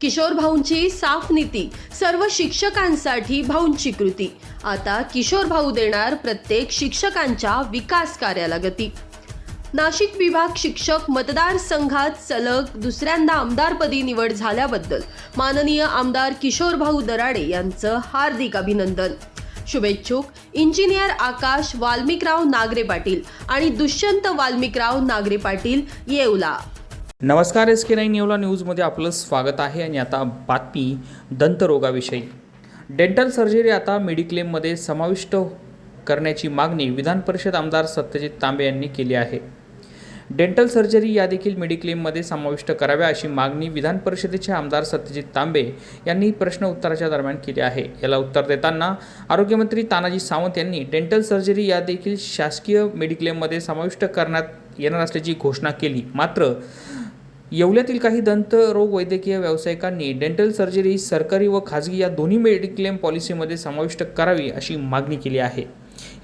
किशोर भाऊंची साफ नीती सर्व शिक्षकांसाठी भाऊंची कृती. आता किशोर भाऊ देणार प्रत्येक शिक्षकांच्या विकास कार्याला गती नाशिक विभाग शिक्षक मतदारसंघात सलग दुसऱ्यांदा आमदारपदी निवड झाल्याबद्दल माननीय आमदार किशोर भाऊ दराडे यांचं हार्दिक अभिनंदन. शुभेच्छुक इंजिनियर आकाश वाल्मिकराव नागरे पाटील आणि दुष्यंत वाल्मिकराव नागरे पाटील येवला नमस्कार एस के नाईन येवला न्यूजमध्ये आपलं स्वागत आहे आणि आता बातमी दंतरोगाविषयी. डेंटल सर्जरी आता मेडिक्लेममध्ये समाविष्ट करण्याची मागणी विधान परिषद आमदार सत्यजित तांबे यांनी केली आहे. डेंटल सर्जरी या देखील मेडिक्लेममध्ये समाविष्ट कराव्या अशी मागणी विधान परिषदेचे आमदार सत्यजित तांबे यांनी प्रश्न उत्तराच्या दरम्यान केली आहे. याला उत्तर देताना आरोग्यमंत्री तानाजी सावंत यांनी डेंटल सर्जरी या देखील शासकीय मेडिक्लेममध्ये समाविष्ट करण्यात येणार असल्याची घोषणा केली. मात्र येवल्यातील काही दंतरोग वैद्यकीय व्यावसायिकांनी डेंटल सर्जरी सरकारी व खाजगी या दोन्ही मेडिक्लेम पॉलिसीमध्ये समाविष्ट करावी अशी मागणी केली आहे.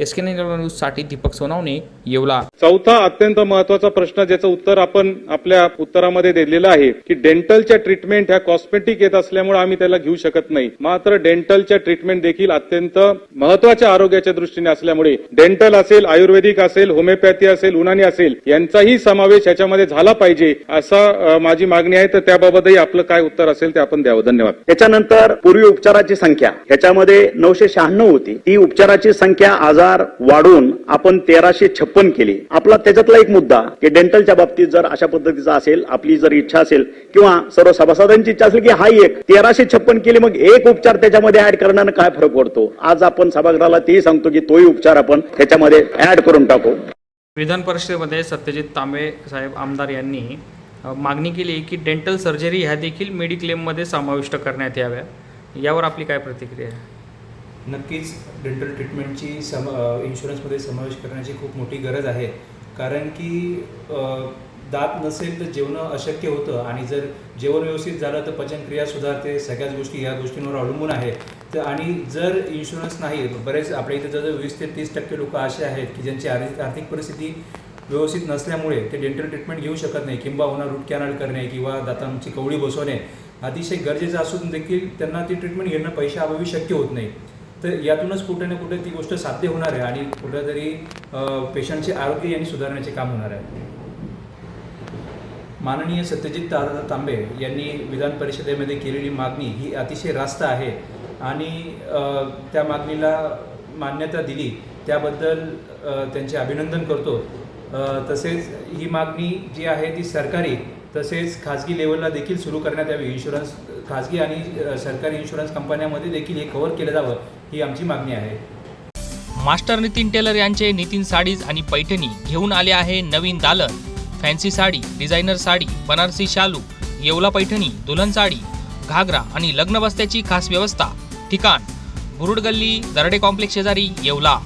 एस के न्यूजसाठी दीपक सोनावणे येवला. चौथा अत्यंत महत्त्वाचा प्रश्न ज्याचं उत्तर आपण आपल्या उत्तरामध्ये दिलेलं आहे की डेंटलच्या ट्रीटमेंट ह्या कॉस्मेटिक येत असल्यामुळे आम्ही त्याला घेऊ शकत नाही. मात्र डेंटलच्या ट्रीटमेंट देखील अत्यंत महत्त्वाच्या आरोग्याच्या दृष्टीने असल्यामुळे डेंटल असेल आयुर्वेदिक असेल होमिओपॅथी असेल उनानी असेल यांचाही समावेश याच्यामध्ये झाला पाहिजे असा माझी मागणी आहे. तर त्याबाबतही आपलं काय उत्तर असेल ते आपण द्यावं. धन्यवाद. त्याच्यानंतर पूर्वी उपचाराची संख्या. ह्याच्यामध्ये नऊशे शहाण्णव होती. ती उपचाराची संख्या आजार वाढून आपण तेराशे छप्पन केली. आपला त्याच्यातला एक मुद्दा की डेंटलच्या बाबतीत जर अशा पद्धतीचा असेल आपली जर इच्छा असेल किंवा सर्व सभासदांची इच्छा असेल की हा एक तेराशे छप्पन केली मग एक उपचार त्याच्यामध्ये ऍड करण्यानं काय फरक पडतो? आज आपण सभागृहाला तेही सांगतो की तोही उपचार आपण त्याच्यामध्ये ऍड करून टाकू. विधान परिषदेमध्ये सत्यजित तांबे साहेब आमदार यांनी मागणी केली की डेंटल सर्जरी ह्या देखील मेडिक्लेममध्ये समाविष्ट करण्यात याव्या. यावर आपली काय प्रतिक्रिया आहे? नक्कीच डेंटल ट्रीटमेंटची सम इन्शुरन्समध्ये समावेश करण्याची खूप मोठी गरज आहे. कारण की दात नसेल तर जेवणं अशक्य होतं आणि जर जेवण व्यवस्थित झालं तर पचनक्रिया सुधारते. सगळ्याच गोष्टी या गोष्टींवर अवलंबून आहे. तर आणि जर इन्शुरन्स नाही बरेच आपल्या इथं जर वीस ते तीस टक्के लोक असे आहेत की ज्यांची आर्थिक आर्थिक परिस्थिती व्यवस्थित नसल्यामुळे ते डेंटल ट्रीटमेंट घेऊ शकत नाही. किंबहुना रूट कॅनल करणे किंवा दातांची कवळी बसवणे अतिशय गरजेचं असून देखील त्यांना ती ट्रीटमेंट घेणं पैशाअभावी शक्य होत नाही. तर यातूनच कुठे ना कुठे ती गोष्ट साध्य होणार आहे आणि कुठेतरी पेशंटचे आरोग्य यांनी सुधारण्याचे काम होणार आहे. माननीय सत्यजित तांबे यांनी विधान परिषदेमध्ये केलेली मागणी ही अतिशय रास्त आहे आणि त्या मागणीला मान्यता दिली. त्याबद्दल त्यांचे अभिनंदन करतो. तसेच ही मागणी जी आहे ती सरकारी तसेच खाजगी लेवलला देखील सुरू करण्यात यावी. इन्शुरन्स खाजगी आणि सरकारी इन्शुरन्स कंपन्यांमध्ये देखील हे कव्हर केलं जावं ही आमची मागणी आहे. मास्टर नितीन टेलर यांचे नितीन साडीज आणि पैठणी घेऊन आले आहे नवीन दालन. फॅन्सी साडी डिझायनर साडी बनारसी शालू येवला पैठणी दुल्हन साडी घागरा आणि लग्न बस्त्याची खास व्यवस्था. ठिकाण बुरुड गल्ली दरडे कॉम्प्लेक्स शेजारी येवला.